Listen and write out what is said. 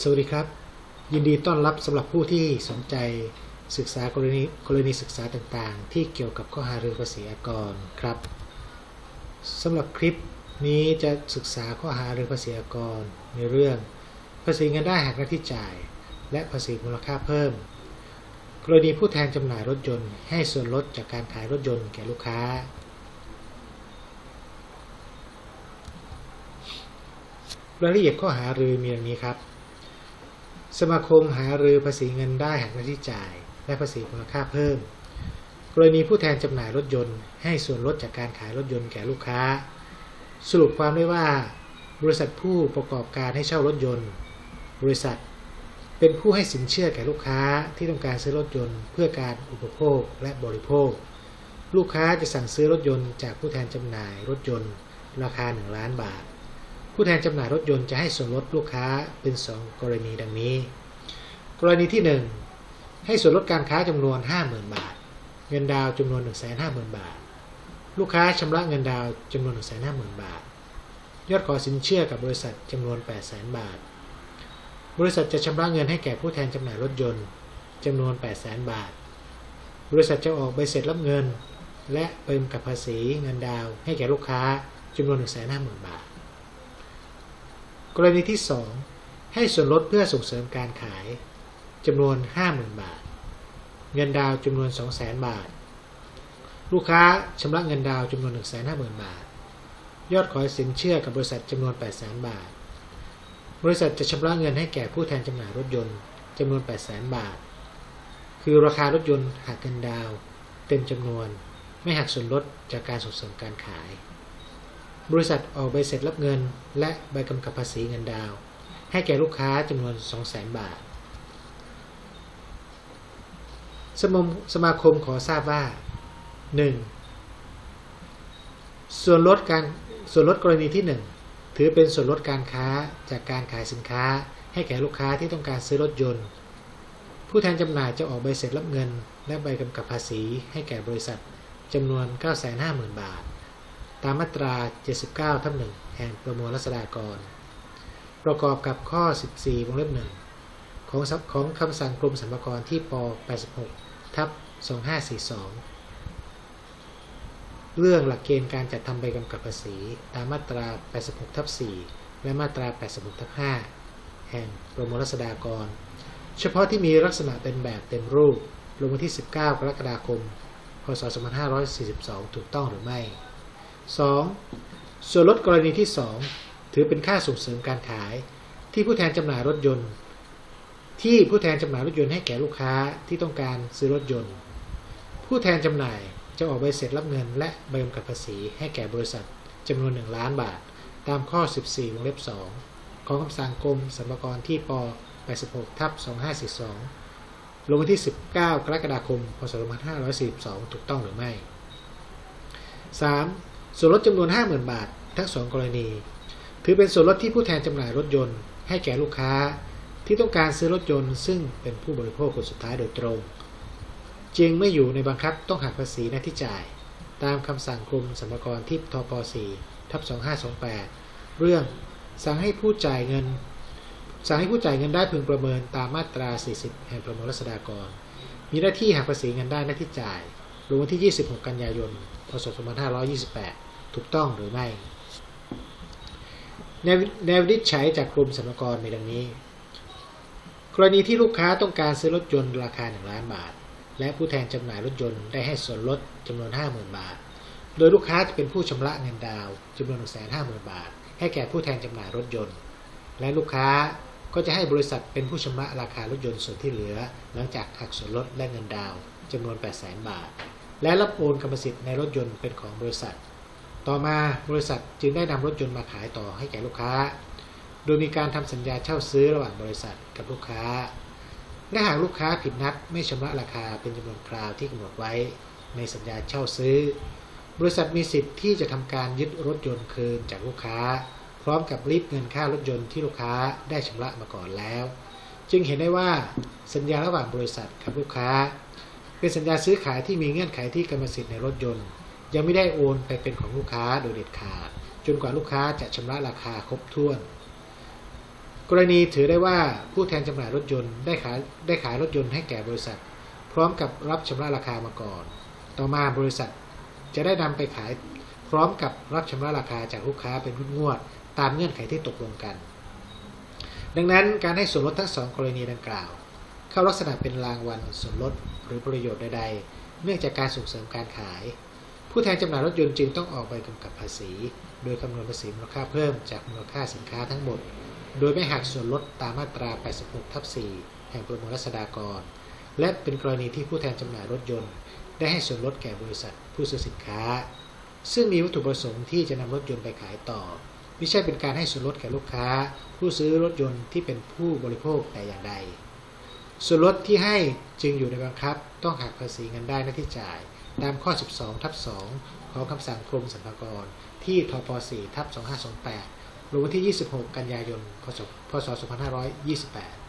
สวัสดีครับ ยินดีต้อนรับสำหรับผู้ที่สนใจศึกษากรณีกรณีศึกษาต่างๆ ที่เกี่ยวกับข้อหาเรื่องภาษีอากรครับสำหรับคลิปนี้จะศึกษาข้อหาเรื่องภาษีอากรในเรื่อง ภาษีเงินได้หักหน้าที่จ่าย และภาษีมูลค่าเพิ่ม กรณีผู้แทนจำหน่ายรถยนต์ ให้ส่วนลดจากการขายรถยนต์แก่ลูกค้า รายละเอียดข้อหารือมีดังนี้ครับ สมาคมหารือภาษีเงินได้หักหน้าที่จ่าย และภาษีมูลค่าเพิ่ม กรณีผู้แทนจำหน่ายรถยนต์ ให้ส่วนลดจากการขายรถยนต์แก่ลูกค้า สรุปความได้ว่า บริษัทผู้ประกอบการให้เช่ารถยนต์ บริษัท เป็นผู้ให้สินเชื่อแก่ลูกค้าที่ต้องการซื้อรถยนต์ เพื่อการอุปโภคและบริโภค ลูกค้าจะสั่งซื้อรถยนต์จากผู้แทนจำหน่ายรถยนต์ ราคา 1 ล้านบาท ผู้แทนจำหน่ายรถยนต์จะให้ส่วนลดลูกค้าเป็น 2 กรณีดังนี้ กรณีที่ 1 ให้ส่วนลดการค้าจำนวน 50,000 บาท เงินดาวน์จำนวน 150,000 บาท ลูกค้าชำระเงินดาวน์จำนวน 150,000 บาท ยอดขอสินเชื่อกับบริษัทจำนวน 800,000 บาท บริษัทจะชำระเงินให้แก่ผู้แทนจำหน่ายรถยนต์จำนวน 800,000 บาท บริษัทจะออกใบเสร็จรับเงิน และเติมกับภาษีเงินดาวให้แก่ลูกค้าจำนวน 150,000 บาท กรณีที่ 2 ให้ส่วนลดเพื่อส่งเสริมการขายจำนวน 50,000 บาท เงินดาวจำนวน 200,000 บาท ลูกค้าชำระเงินดาวจำนวน 150,000 บาท ยอดขอสินเชื่อกับบริษัทจำนวน 800,000 บาท บริษัทจะชำระเงินให้แก่ผู้แทนจำหน่ายรถยนต์จำนวน 800,000 บาท คือราคารถยนต์หักเงินดาว เต็มจำนวน ไม่หักส่วนลดจากการส่งเสริมการขาย บริษัทออกใบเสร็จรับเงิน และใบกำกับภาษีเงินดาวน์ให้แก่ลูกค้าจำนวน 200,000 บาท สมสมาคมขอทราบว่า 1. ส่วนลดการส่วนลดกรณีที่ 1 ถือเป็นส่วนลดการค้าจากการขายสินค้า ให้แก่ลูกค้าที่ต้องการซื้อรถยนต์ ผู้แทนจำหน่ายจะออกใบเสร็จรับเงิน และใบกำกับภาษีให้แก่บริษัทจำนวน 950,000 บาท ตามมาตรา 79ทับ1แห่งประมวลรัษฎากร ประกอบกับข้อ 14 วงเล็บ1ของของคำสั่งกรมสรรพากรที่ป 86 ทับ 2542 เรื่องหลักเกณฑ์การจัดทำใบกำกับภาษี ตามมาตรา 86ทับ4และมาตรา 86ทับ5แห่งประมวลรัษฎากร เฉพาะที่มีลักษณะเป็นแบบเต็มรูปลงวันที่ 19 กรกฎาคม พศ 2542 ถูกต้องหรือไม่ 2. ส่วนลดกรณีที่ 2 ถือเป็นค่าส่งเสริมการขาย ที่ผู้แทนจำหน่ายรถยนต์ ที่ผู้แทนจำหน่ายรถยนต์ให้แก่ลูกค้าที่ต้องการซื้อรถยนต์ ผู้แทนจำหน่ายจะออกใบเสร็จรับเงิน และใบกำกับภาษีให้แก่บริษัทจำนวน 1 ล้านบาท ตามข้อ 14 วงเล็บ 2 ของคำสั่งกรมสรรพากรที่ป86ทับ2542 ลงวันที่ 19 กรกฎาคม พศ 2542 ถูกต้องหรือไม่ 3. ส่วนลดจำนวน 50,000 บาท ทั้ง 2 กรณี ถือเป็นส่วนลดที่ผู้แทนจำหน่ายรถยนต์ให้แก่ลูกค้าที่ต้องการซื้อรถยนต์ซึ่งเป็นผู้บริโภคคนสุดท้ายโดยตรง จึงไม่อยู่ในบังคับต้องหักภาษีหน้าที่จ่าย ตามคำสั่งกรมสรรพากรที่ทป 4 ทับ2528 เรื่องสั่งให้ผู้จ่ายเงิน สั่งให้ผู้จ่ายเงินได้พึงประเมินตามมาตรา 40 แห่งประมวลรัษฎากร มีหน้าที่หักภาษีเงินได้หน้าที่จ่ายลงวันที่ 26 กันยายน พศ 2528 ถูกต้องหรือไม่แนวแนววินิจฉัยจากกรมสรรพากรมีดังนี้ กรณีที่ลูกค้าต้องการซื้อรถยนต์ราคา 1 ล้านบาท และผู้แทนจำหน่ายรถยนต์ได้ให้ส่วนลดจำนวน 50,000 บาท โดยลูกค้าจะเป็นผู้ชำระเงินดาวจำนวน 150,000 บาท ให้แก่ผู้แทนจำหน่ายรถยนต์ และลูกค้าก็จะให้บริษัทเป็นผู้ชำระราคารถยนต์ส่วนที่เหลือ หลังจากหักส่วนลดและเงินดาวจำนวน 800,000 บาท และรับโอนกรรมสิทธิ์ในรถยนต์เป็นของบริษัท ต่อมาบริษัทจึงได้นำรถยนต์มาขายต่อให้แก่ลูกค้า โดยมีการทำสัญญาเช่าซื้อระหว่างบริษัทกับลูกค้า และหากลูกค้าผิดนัดไม่ชำระราคาเป็นจำนวนคราวที่กำหนดไว้ ในสัญญาเช่าซื้อ บริษัทมีสิทธิ์ที่จะทำการยึดรถยนต์คืนจากลูกค้า พร้อมกับรีบเงินค่ารถยนต์ที่ลูกค้าได้ชำระมาก่อนแล้ว จึงเห็นได้ว่าสัญญาระหว่างบริษัทกับลูกค้า เป็นสัญญาซื้อขายที่มีเงื่อนไขที่กรรมสิทธิ์ในรถยนต์ ยังไม่ได้โอนไปเป็นของลูกค้าโดยเด็ดขาด จนกว่าลูกค้าจะชำระราคาครบถ้วน กรณีถือได้ว่าผู้แทนจำหน่ายรถยนต์ได้ขายได้ขายรถยนต์ให้แก่บริษัท พร้อมกับรับชำระราคามาก่อน ต่อมาบริษัทจะได้นำไปขายพร้อมกับรับชำระราคาจากลูกค้าเป็นงวดตามเงื่อนไขที่ตกลงกัน ดังนั้นการให้ส่วนลดทั้งสองกรณีดังกล่าว เข้าลักษณะเป็นรางวัลส่วนลดหรือประโยชน์ใดๆ เนื่องจากการส่งเสริมการขาย ผู้แทนจำหน่ายรถยนต์จึงต้องออกใบกำกับภาษี โดยคำนวณภาษีมูลค่าเพิ่มจากมูลค่าสินค้าทั้งหมด โดยไม่หักส่วนลดตามมาตรา 86 ทับ 4 แห่งประมวลรัษฎากร และเป็นกรณีที่ผู้แทนจำหน่ายรถยนต์ ได้ให้ส่วนลดแก่บริษัทผู้ซื้อสินค้า ซึ่งมีวัตถุประสงค์ที่จะนำรถยนต์ไปขายต่อ ไม่ใช่เป็นการให้ส่วนลดแก่ลูกค้า ผู้ซื้อรถยนต์ที่เป็นผู้บริโภคแต่อย่างใด ส่วนลดที่ให้จึงอยู่ในบังคับ ต้องหักภาษีเงินได้หน้าที่จ่าย ตามข้อ 12 ทับ 2 ของคำสั่งกรมสรรพากร ที่ทป 4 ทับ 2528ลงวันที่ 26 กันยายน พศ 2528